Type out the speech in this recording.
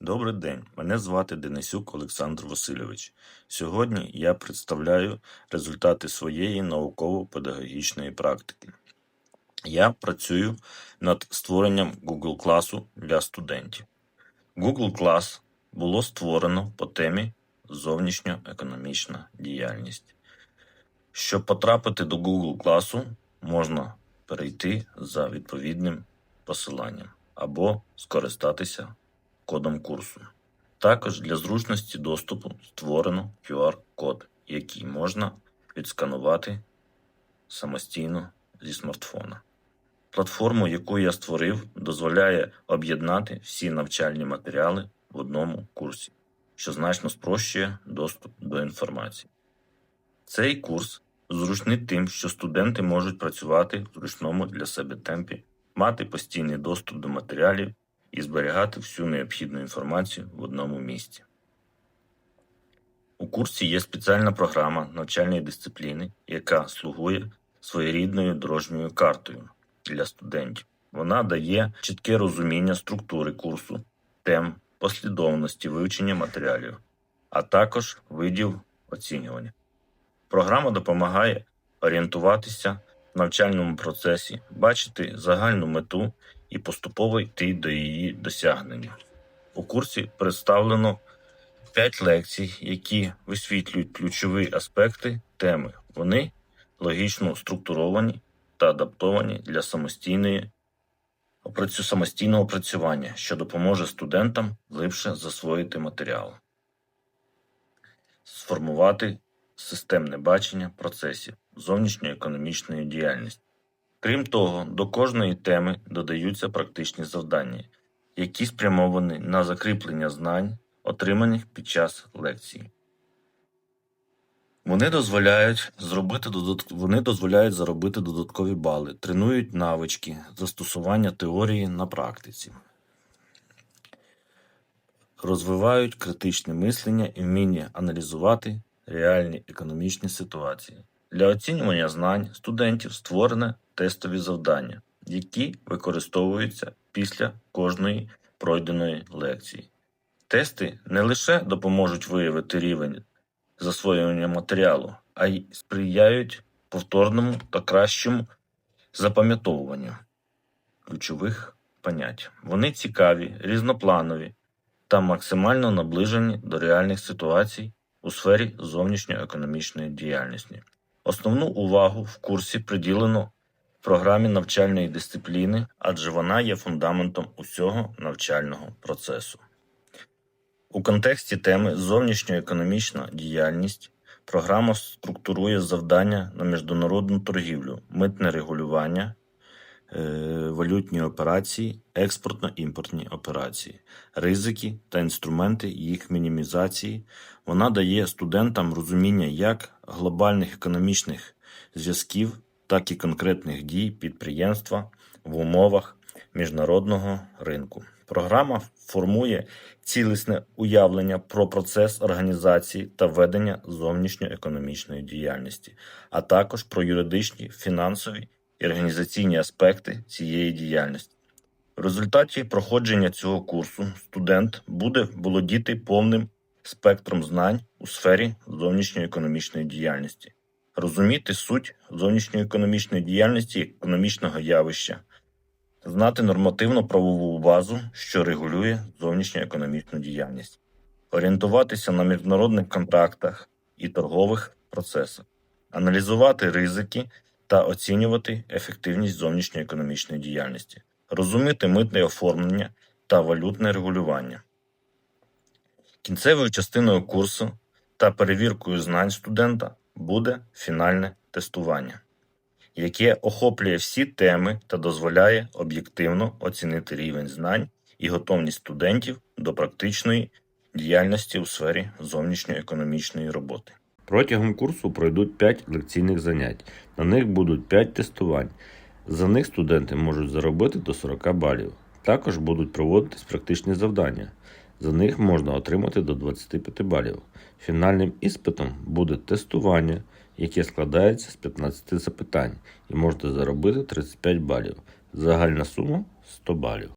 Добрий день, мене звати Денисюк Олександр Васильович. Сьогодні я представляю результати своєї науково-педагогічної практики. Я працюю над створенням Google класу для студентів. Google клас було створено по темі зовнішньоекономічна діяльність. Щоб потрапити до Google класу, можна перейти за відповідним посиланням або скористатися кодом курсу. Також для зручності доступу створено QR-код, який можна відсканувати самостійно зі смартфона. Платформу, яку я створив, дозволяє об'єднати всі навчальні матеріали в одному курсі, що значно спрощує доступ до інформації. Цей курс зручний тим, що студенти можуть працювати в зручному для себе темпі, мати постійний доступ до матеріалів і зберігати всю необхідну інформацію в одному місці. У курсі є спеціальна програма навчальної дисципліни, яка слугує своєрідною дорожньою картою для студентів. Вона дає чітке розуміння структури курсу, тем, послідовності вивчення матеріалів, а також видів оцінювання. Програма допомагає орієнтуватися навчальному процесі, бачити загальну мету і поступово йти до її досягнення. У курсі представлено 5 лекцій, які висвітлюють ключові аспекти теми. Вони логічно структуровані та адаптовані для самостійної самостійного опрацювання, що допоможе студентам глибше засвоїти матеріал, сформувати системне бачення процесів зовнішньоекономічної діяльності. Крім того, до кожної теми додаються практичні завдання, які спрямовані на закріплення знань, отриманих під час лекції. Вони дозволяють зробити вони дозволяють заробити додаткові бали, тренують навички застосування теорії на практиці, розвивають критичне мислення і вміння аналізувати реальні економічні ситуації. Для оцінювання знань студентів створене тестові завдання, які використовуються після кожної пройденої лекції. Тести не лише допоможуть виявити рівень засвоювання матеріалу, а й сприяють повторному та кращому запам'ятовуванню ключових понять. Вони цікаві, різнопланові та максимально наближені до реальних ситуацій у сфері зовнішньоекономічної діяльності. Основну увагу в курсі приділено програмі навчальної дисципліни, адже вона є фундаментом усього навчального процесу. У контексті теми зовнішньоекономічна діяльність програма структурує завдання на міжнародну торгівлю, митне регулювання, валютні операції, експортно-імпортні операції, ризики та інструменти їх мінімізації. Вона дає студентам розуміння як глобальних економічних зв'язків, так і конкретних дій підприємства в умовах міжнародного ринку. Програма формує цілісне уявлення про процес організації та ведення зовнішньоекономічної діяльності, а також про юридичні, фінансові і організаційні аспекти цієї діяльності. В результаті проходження цього курсу студент буде володіти повним спектром знань у сфері зовнішньоекономічної діяльності, розуміти суть зовнішньоекономічної діяльності економічного явища, знати нормативно-правову базу, що регулює зовнішньоекономічну діяльність, орієнтуватися на міжнародних контрактах і торгових процесах, аналізувати ризики та оцінювати ефективність зовнішньоекономічної діяльності, розуміти митне оформлення та валютне регулювання. Кінцевою частиною курсу та перевіркою знань студента буде фінальне тестування, яке охоплює всі теми та дозволяє об'єктивно оцінити рівень знань і готовність студентів до практичної діяльності у сфері зовнішньоекономічної роботи. Протягом курсу пройдуть 5 лекційних занять. На них будуть 5 тестувань. За них студенти можуть заробити до 40 балів. Також будуть проводитись практичні завдання. За них можна отримати до 25 балів. Фінальним іспитом буде тестування, яке складається з 15 запитань, і можна заробити 35 балів. Загальна сума 100 балів.